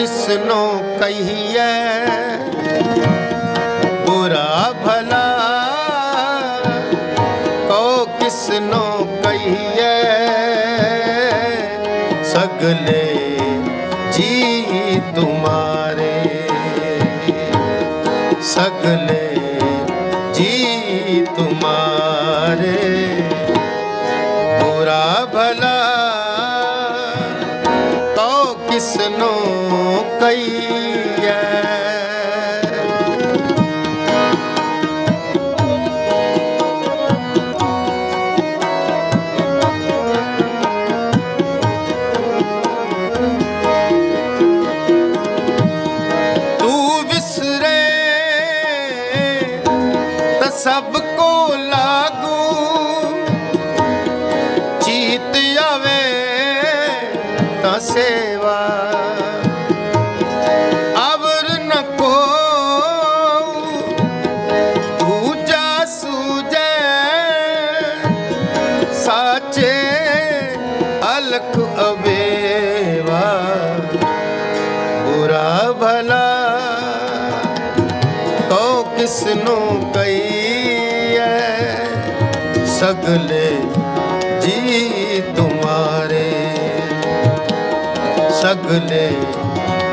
ਕਿਸਨੋਂ ਕਹੀਏ ਬੁਰਾ ਭਲਾ ਕੋ ਕਿਸਨੋਂ ਕਹੀਏ ਸਗਲੇ ਜੀ ਤੁਮਾਰੇ। ਸਗਲੇ ਸਭ ਕੋ ਲਾਗੂ। ਚੀਤ ਆਵੇ ਤਾਂ ਸੇਵਾ। ਅਵਰ ਨ ਕੋ ਦੂਜਾ ਸੂਜੈ। ਸਾਚੇ ਅਲਖ ਅਵੇਵਾ। ਬੁਰਾ ਭਲਾ ਕਉ ਕਿਸਨੂੰ ਸਗਲੇ ਜੀ ਤੁਮਾਰੇ। ਸਗਲੇ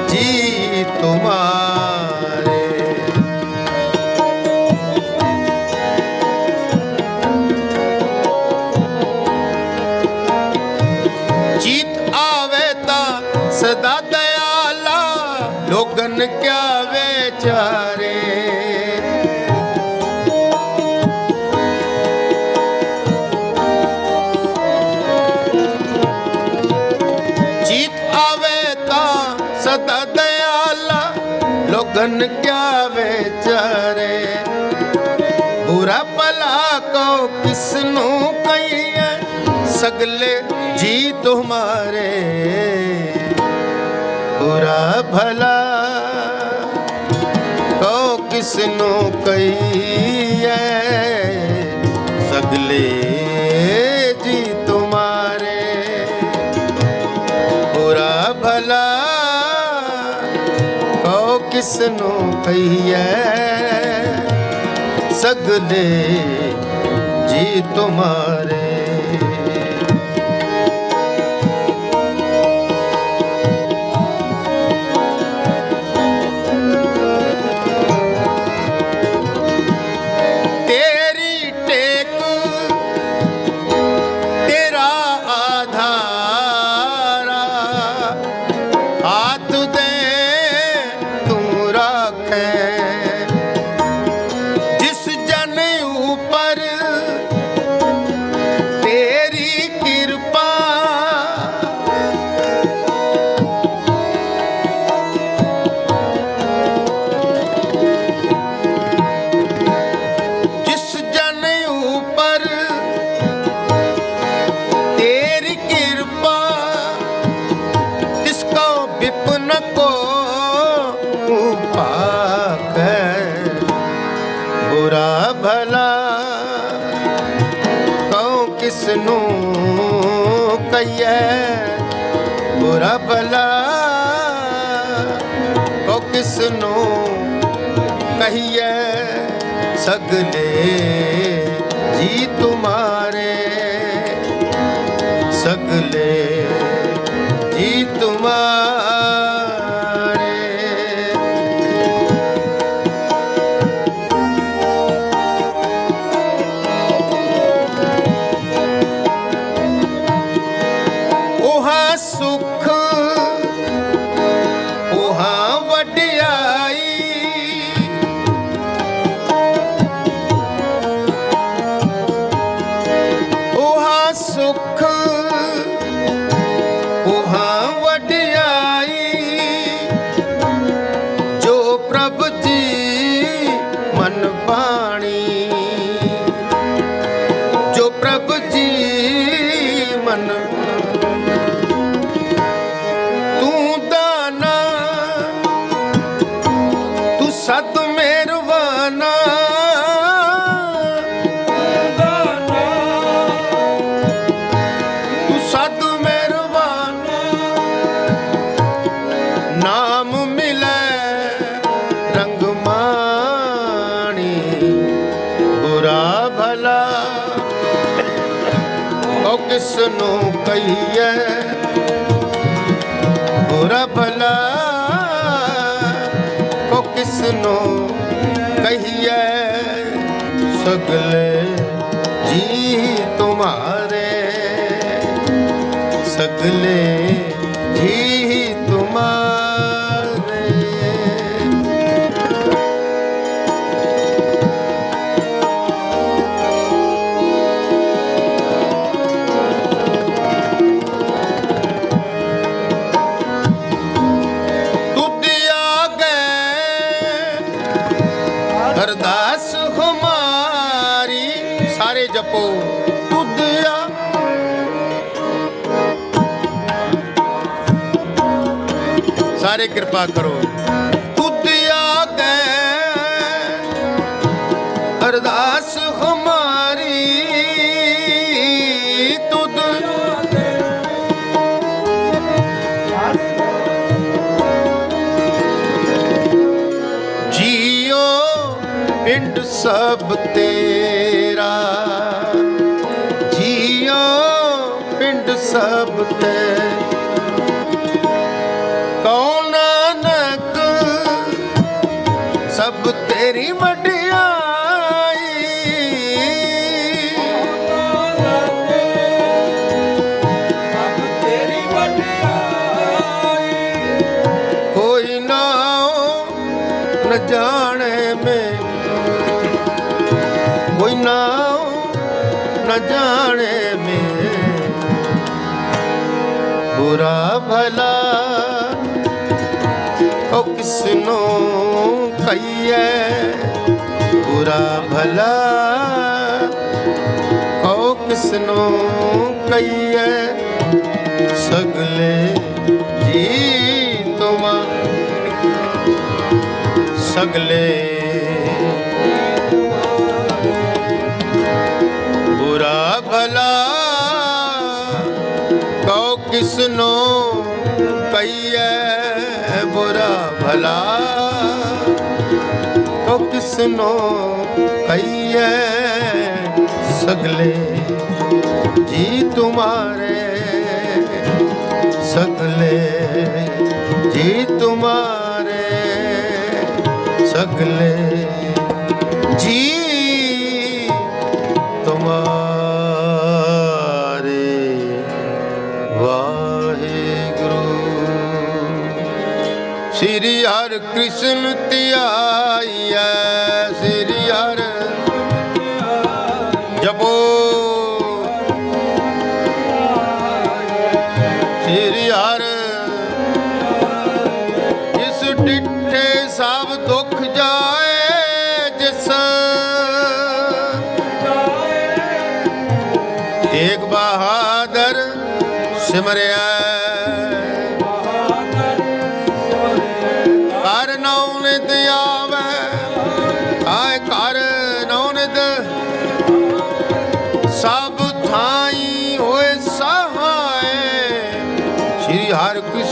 ਜੀ ਤੁਮਾਰੇ। ਜੀਤ ਆਵੇ ਤਾਂ ਸਦਾ ਦਇਆਲਾ ਲੋਗਨ ਕਿਆ ਵਿਚਾਰੇ ਲੋਗਨ ਕਿਆ ਵਿਚਾਰੇ? ਬੁਰਾ ਭਲਾ ਕੋ ਕਿਸ ਨੂੰ ਕਹੀਏ? ਸਗਲੇ ਜੀ ਤੁਮਾਰੇ ਬੁਰਾ ਭਲਾ ਕੋ ਕਿਸ ਨੂੰ ਕਹੀਏ? ਸਗਲੇ ਕਿਸ ਨੂੰ ਕਹੀਏ ਸਗਲੇ ਜੀ ਤੁਮਾਰੇ ਭਲਾ ਕਉ ਕਿਸ ਨੂੰ ਕਹੀਏ? ਬੁਰਾ ਭਲਾ ਕਉ ਕਿਸ ਨੂੰ ਕਹੀਏ? ਸਗਲੇ ਜੀ ਤੁਮਾਰੇ, ਸਗਲੇ ਉਹਾ ਨਾਮ ਮਿਲੈ ਰੰਗ ਮਾਣੀ, ਬੁਰਾ ਭਲਾ। ਉਹ ਕਿਸ ਨੂੰ ਕਹੀਏ ਬੁਰਾ ਭਲਾ। ਉਹ ਕਿਸ ਨੂੰ ਕਹੀਏ ਸਗਲੇ ਜੀ ਤੁਮਾਰੇ। ਸਗਲੇ ਜੀ ਅਰਦਾਸ ਹਮਾਰੀ ਸਾਰੇ ਜਪੋ। ਤੁਧ ਸਾਰੇ ਕਿਰਪਾ ਕਰੋ। ਤੁਧ ਆਗੇ ਅਰਦਾਸ ਹਮਾਰੀ ਤੁਧ ਪਿੰਡ ਸਭ ਤੇਰਾ। ਜੀਓ ਪਿੰਡ ਸਭ ਤੇ। ਕੌਣ ਨਾਨਕ ਸਭ ਤੇਰੀ ਵਡਿਆਈ? ਤੇਰੀ ਵਡਿਆਈ ਕੋਈ ਨਾ ਨ ਜਾਣੇ ਜਾਣੇ ਮੈਂ। ਬੁਰਾ ਭਲਾ ਉਹ ਕਿਸ ਨੂੰ ਕਹੀਏ। ਬੁਰਾ ਭਲਾ ਉਹ ਕਿਸ ਨੂੰ ਕਹੀਏ। ਸਗਲੇ ਜੀ ਤੁਮਾ ਸਗਲੇ ਕਿਸ ਨੂੰ ਪਈਐ ਬੁਰਾ ਭਲਾ। ਕੋ ਕਿਸ ਨੂੰ ਪਈਐ ਸਗਲੇ। ਜੀ ਤੁਮਾਰੇ ਸਗਲੇ। ਜੀ ਤੁਮਾਰੇ ਸਗਲੇ। ਜੀ ਤੁਮਾਰੇ ਕ੍ਰਿਸ਼ਨ ਧਿਆਈਐ, ਸ੍ਰੀ ਹਰ ਜਪੋ। ਸ੍ਰੀ ਹਰ ਜਿਸ ਡਿੱਠੇ ਸਭ ਦੁੱਖ ਜਾਏ, ਜਿਸ ਤੇਗ ਬਹਾਦਰ ਸਿਮਰਿਆ